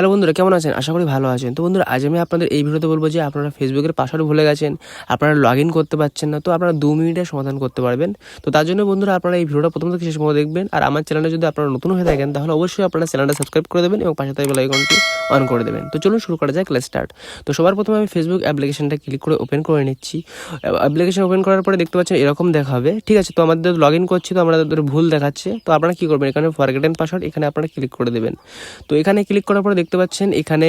Hello বন্ধুরা, কেমন আছেন? আশা করি ভালো আছেন। তো বন্ধুরা, আজ আমি আপনাদের এই ভিডিওতে বলব যে আপনারা ফেসবুকের পাসওয়ার্ড ভুলে গেছেন, আপনারা লগ ইন করতে পারছেন না, তো আপনারা দু মিনিটে সমাধান করতে পারবেন। তো তার জন্য বন্ধুরা, আপনারা এই ভিডিওটা প্রথম থেকে শেষ পর্যন্ত দেখবেন, আর আমার চ্যানেলে যদি আপনারা নতুন হয়ে থাকেন, তাহলে অবশ্যই আপনারা চ্যানেলটা সাবস্ক্রাইব করে দেবেন এবং পাশে থাকা বেল আইকনটি অন করে দেবেন। তো চলুন শুরু করা যাক লেট স্টার্ট তো সবার প্রথমে আমি ফেসবুক অ্যাপ্লিকেশনটা ক্লিক করে ওপেন করে নিচ্ছি। অ্যাপ্লিকেশন ওপেন করার পরে দেখতে পাচ্ছেন এরকম দেখাবে। ঠিক আছে, তো আমাদের লগ ইন করছি, তো আমাদের ভুল দেখাচ্ছে। তো আপনারা কী করবেন? এখানে ফরগেটেন পাসওয়ার্ড এখানে আপনারা ক্লিক করে দেবেন। তো এখানে ক্লিক করার পরে দেখতে পাচ্ছেন, এখানে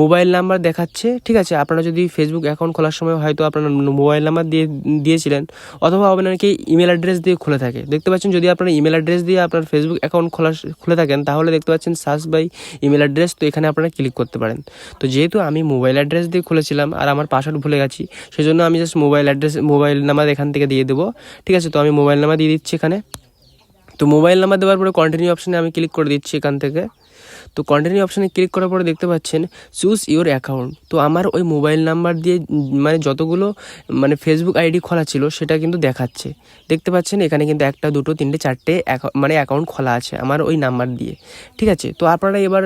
মোবাইল নাম্বার দেখাচ্ছে, ঠিক আছে? আপনারা যদি ফেসবুক অ্যাকাউন্ট খোলার সময় হয়তো আপনারা মোবাইল নাম্বার দিয়ে, দিয়েছিলেন, অথবা আপনাকে ইমেল অ্যাড্রেস দিয়ে খুলে থাকে। দেখতে পাচ্ছেন, যদি আপনার ইমেল অ্যাড্রেস দিয়ে আপনার ফেসবুক অ্যাকাউন্ট খোলা, খুলে থাকেন, তাহলে দেখতে পাচ্ছেন সার্চ বাই ইমেল অ্যাড্রেস তো এখানে আপনারা ক্লিক করতে পারেন। তো যেহেতু আমি মোবাইল অ্যাড্রেস দিয়ে খুলেছিলাম, আর আমার পাসওয়ার্ড ভুলে গেছি সেই জন্য আমি just mobile address mobile number এখান থেকে দিয়ে দেবো, ঠিক আছে? তো আমি মোবাইল নাম্বার দিয়ে দিচ্ছি এখানে। তো মোবাইল নাম্বার দেওয়ার পরে কন্টিনিউ অপশানে আমি ক্লিক করে দিচ্ছি এখান থেকে। তো কন্টিনিউ অপশানে ক্লিক করার পরে দেখতে পাচ্ছেন চুজ ইওর অ্যাকাউন্ট তো আমার ওই মোবাইল নাম্বার দিয়ে মানে যতগুলো মানে ফেসবুক আইডি খোলা ছিল, সেটা কিন্তু দেখাচ্ছে। দেখতে পাচ্ছেন, এখানে কিন্তু একটা, দুটো, তিনটে, চারটে মানে অ্যাকাউন্ট খোলা আছে আমার ওই নাম্বার দিয়ে। ঠিক আছে? তো আপনারা এবার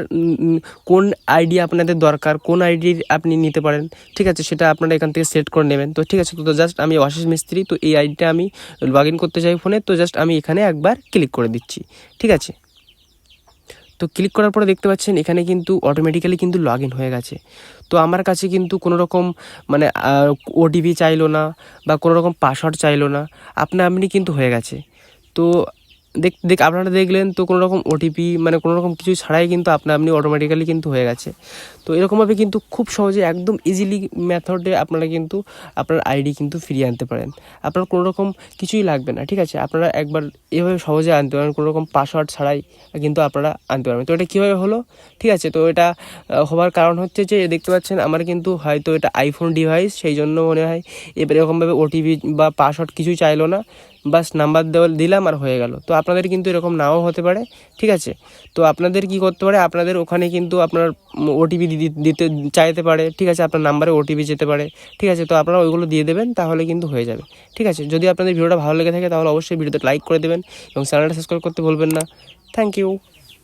কোন আইডি আপনাদের দরকার, কোন আইডি আপনি নিতে পারেন, ঠিক আছে? সেটা আপনারা এখান থেকে সেট করে নেবেন। তো ঠিক আছে, তো জাস্ট আমি অশিস মিস্ত্রি, তো এই আইডিটা আমি লগ ইন করতে চাই ফোনে তো জাস্ট আমি এখানে একবার ক্লিক করে দিচ্ছি। ঠিক আছে? তো ক্লিক করার পরে দেখতে পাচ্ছেন এখানে কিন্তু অটোমেটিক্যালি কিন্তু লগ ইন হয়ে গেছে। তো আমার কাছে কিন্তু কোনো রকম মানে ওটিপি চাইলো না বা কোনো রকম পাসওয়ার্ড চাইলো না, আপনা আপনি কিন্তু হয়ে গেছে। তো দেখ দেখ, আপনারা দেখলেন তো কোনো রকম ওটিপি মানে কোনো রকম কিছু ছাড়াই কিন্তু আপনা, আপনি অটোমেটিক্যালি কিন্তু হয়ে গেছে। তো এরকমভাবে কিন্তু খুব সহজে একদম ইজিলি মেথডে আপনারা কিন্তু আপনার আইডি কিন্তু ফিরিয়ে আনতে পারেন। আপনার কোনো রকম কিছুই লাগবে না, ঠিক আছে? আপনারা একবার এভাবে সহজে আনতে পারেন কোনো রকম পাসওয়ার্ড ছাড়াই কিন্তু আপনারা আনতে পারবেন। তো এটা কীভাবে হলো? ঠিক আছে, তো এটা হওয়ার কারণ হচ্ছে যে, দেখতে পাচ্ছেন আমার কিন্তু হয়তো এটা আইফোন ডিভাইস সেই জন্য মনে হয় এবার এরকমভাবে ওটিপি বা পাসওয়ার্ড কিছুই চাইলো না। বাস নাম্বার দেওয়া দিলাম আর হয়ে গেল। তো আপনাদের কিন্তু এরকম নাও হতে পারে, ঠিক আছে? তো আপনাদের কি করতে পারে, আপনাদের ওখানে কিন্তু আপনার ওটিপি দিতে, চাইতে পারে, ঠিক আছে? আপনার নাম্বারে ওটিপি যেতে পারে, ঠিক আছে? তো আপনারা ওইগুলো দিয়ে দেবেন, তাহলে কিন্তু হয়ে যাবে, ঠিক আছে? যদি আপনাদের ভিডিওটা ভালো লেগে থাকে, তাহলে অবশ্যই ভিডিওতে লাইক করে দেবেন এবং চ্যানেলটা সাবস্ক্রাইব করতে ভুলবেন না। Thank you